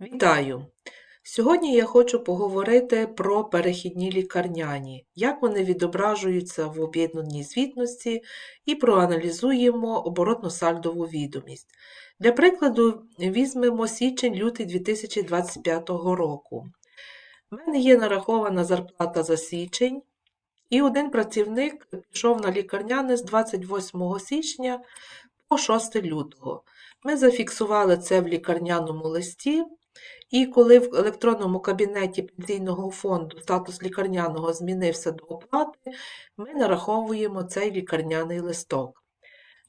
Вітаю! Сьогодні я хочу поговорити про перехідні лікарняні, як вони відображуються в об'єднаній звітності і проаналізуємо оборотно-сальдову відомість. Для прикладу, візьмемо січень-лютий 2025 року. У мене є нарахована зарплата за січень, і один працівник пішов на лікарняне з 28 січня по 6 лютого. Ми зафіксували це в лікарняному листі, і коли в електронному кабінеті пенсійного фонду статус лікарняного змінився до оплати, ми нараховуємо цей лікарняний листок.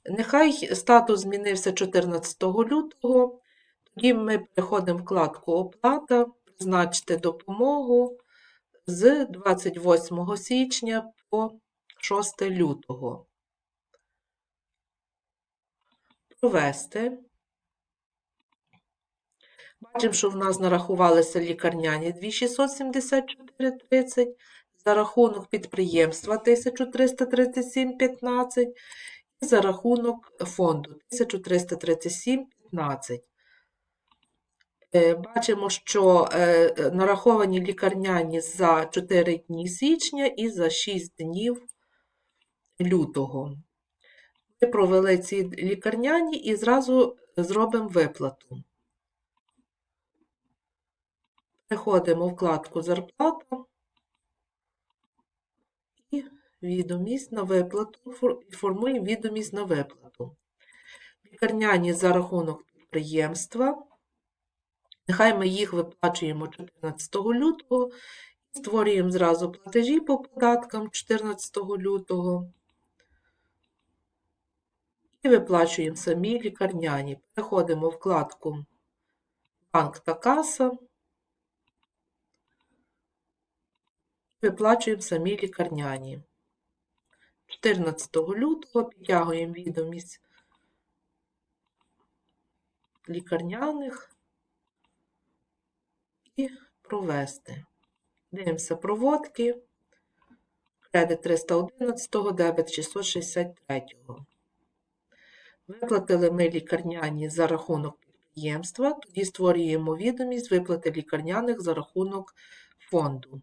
Нехай статус змінився 14 лютого, тоді ми переходимо в вкладку Оплата, призначити допомогу з 28 січня по 6 лютого. Провести. Бачимо, що в нас нарахувалися лікарняні 2674,30, за рахунок підприємства 1337,15 і за рахунок фонду 1337,15. Е, Бачимо, що е, нараховані лікарняні за 4 дні січня і за 6 днів лютого. Ми провели ці лікарняні і зразу зробимо виплату. Переходимо в вкладку Зарплата і відомість на виплату, і формуємо відомість на виплату. Лікарняні за рахунок підприємства. Нехай ми їх виплачуємо 14 лютого створюємо зразу платежі по податкам 14 лютого. І виплачуємо самі лікарняні. Переходимо в вкладку Банк та каса. Виплачуємо самі лікарняні. 14 лютого підтягуємо відомість лікарняних і провести. Дивимося проводки. Кредит 311, дебет 663. Виплатили ми лікарняні за рахунок підприємства, тоді створюємо відомість виплати лікарняних за рахунок фонду.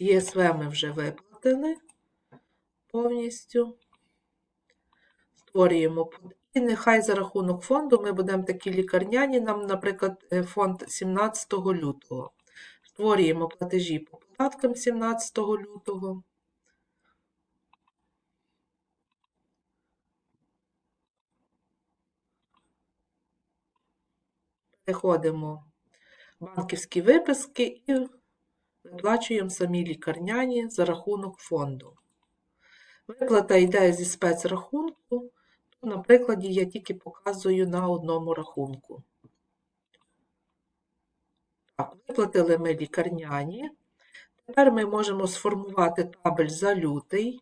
ЄСВ ми вже виплатили повністю. Створюємо і нехай за рахунок фонду ми будемо такі лікарняні, нам, наприклад, е, фонд 17 лютого. Створюємо платежі по податкам 17 лютого. Переходимо в банківські виписки і виплачуємо самі лікарняні за рахунок фонду. Виплата йде зі спецрахунку. Тут, на прикладі, я тільки показую на одному рахунку. Так, виплатили ми лікарняні. Тепер ми можемо сформувати табель за лютий.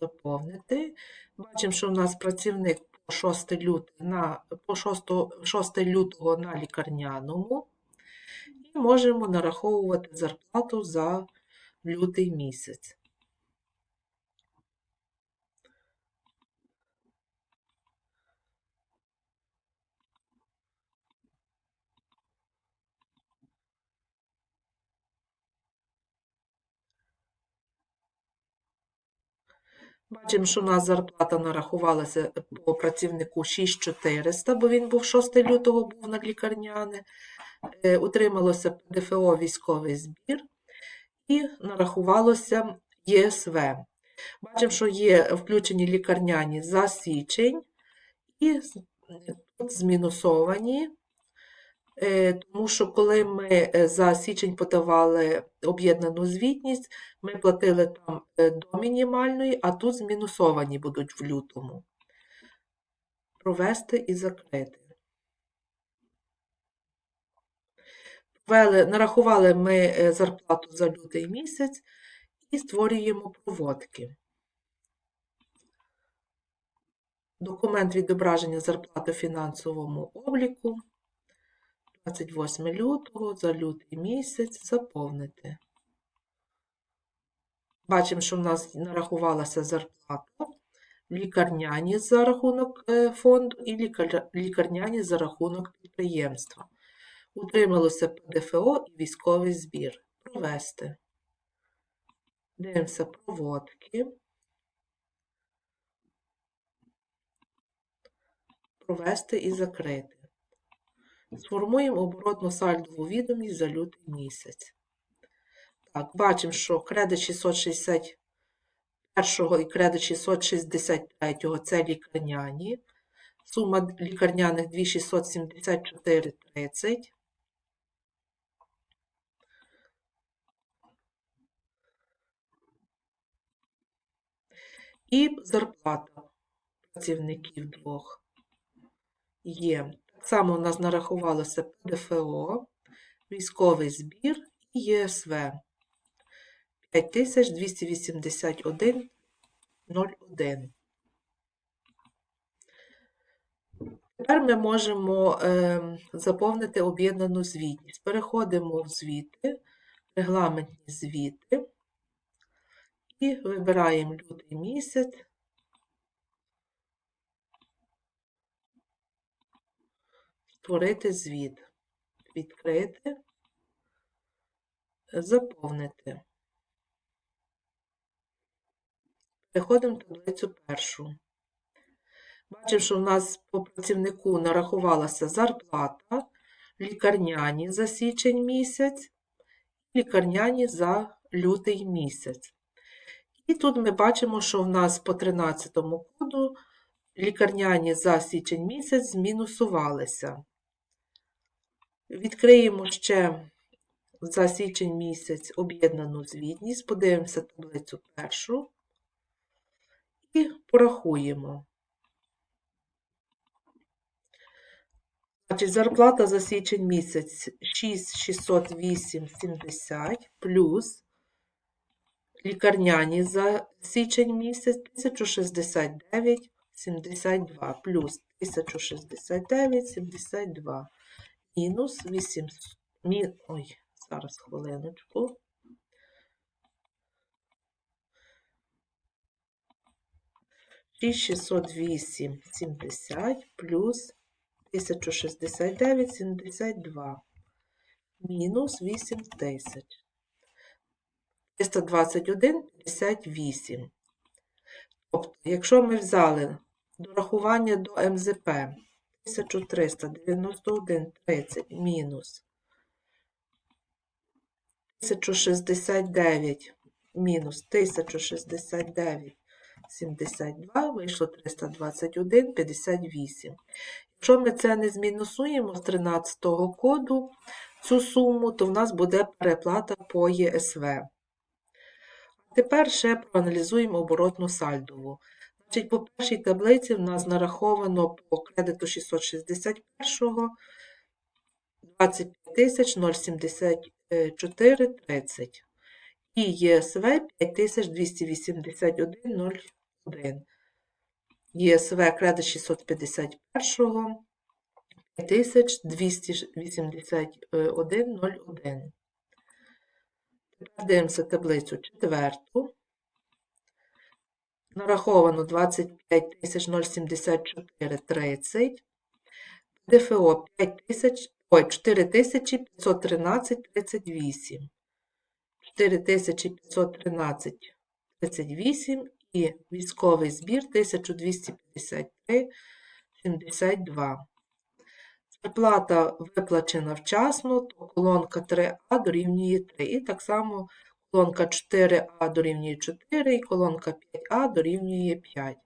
Заповнити. Бачимо, що у нас працівник 6 лютого на, по 6, 6 лютого на лікарняному. І можемо нараховувати зарплату за лютий місяць. Бачимо, що у нас зарплата нарахувалася по працівнику 6400, бо він був 6 лютого був на лікарняне. Е, Утрималося ПДФО військовий збір і нарахувалося ЄСВ. Бачимо, що є включені лікарняні за січень і тут змінусовані, е, тому що коли ми е, за січень подавали об'єднану звітність, ми платили там е, до мінімальної, а тут змінусовані будуть в лютому. Провести і закрити. Ввели, нарахували ми е, зарплату за лютий місяць і створюємо проводки. Документ відображення зарплати фінансовому обліку. 28 лютого за лютий місяць заповнити. Бачимо, що в нас нарахувалася зарплата, лікарняні за рахунок е, фонду і лікар- лікарняні за рахунок підприємства. Утрималося ПДФО і військовий збір. Провести. Дивимося проводки. Провести і закрити. Сформуємо оборотно сальдову відомість за лютий місяць. Так, бачимо, що кредит 661 і кредит 663 це лікарняні. Сума лікарняних 2674,30. І зарплата працівників двох є. Само у нас нарахувалося ПДФО, військовий збір і ЄСВ 5281,01. Тепер ми можемо е, заповнити об'єднану звітність. Переходимо в звіти, регламентні звіти і вибираємо лютий місяць. Створити звіт, відкрити, заповнити. Переходимо в таблицю першу. Бачимо, що в нас по працівнику нарахувалася зарплата, лікарняні за січень місяць, лікарняні за лютий місяць. І тут ми бачимо, що в нас по 13 коду лікарняні за січень місяць змінусувалися. Відкриємо ще за січень місяць об'єднану звітність, подивимося таблицю першу і порахуємо. Значить, зарплата за січень місяць 6608,70 плюс лікарняні за січень місяць 1069,72 плюс 1069,72 мінус 8, мі, ой, зараз хвилиночку. І 608,70 плюс 1069,72 мінус 8 тисяч. 321,58. Тобто, якщо ми взяли до рахування до МЗП 1391,30 мінус 1069 мінус 1069,72 вийшло 321,58. Якщо ми це не змінусуємо з 13-го коду, цю суму, то в нас буде переплата по ЄСВ. Тепер ще проаналізуємо оборотну сальдову. Значить, по першій таблиці в нас нараховано по кредиту 661 25 074,30 і ЄСВ 5281,01. ЄСВ кредит 651 5281,01. Тепер дивимося таблицю четверту. Нараховано 25 074,30. ДФО 5 тисяч, ой, 4513,38. 4513,38 і військовий збір 1253,72. Зарплата виплачена вчасно, то колонка 3А дорівнює 3. І так само колонка 4А дорівнює 4 і колонка 5А дорівнює 5.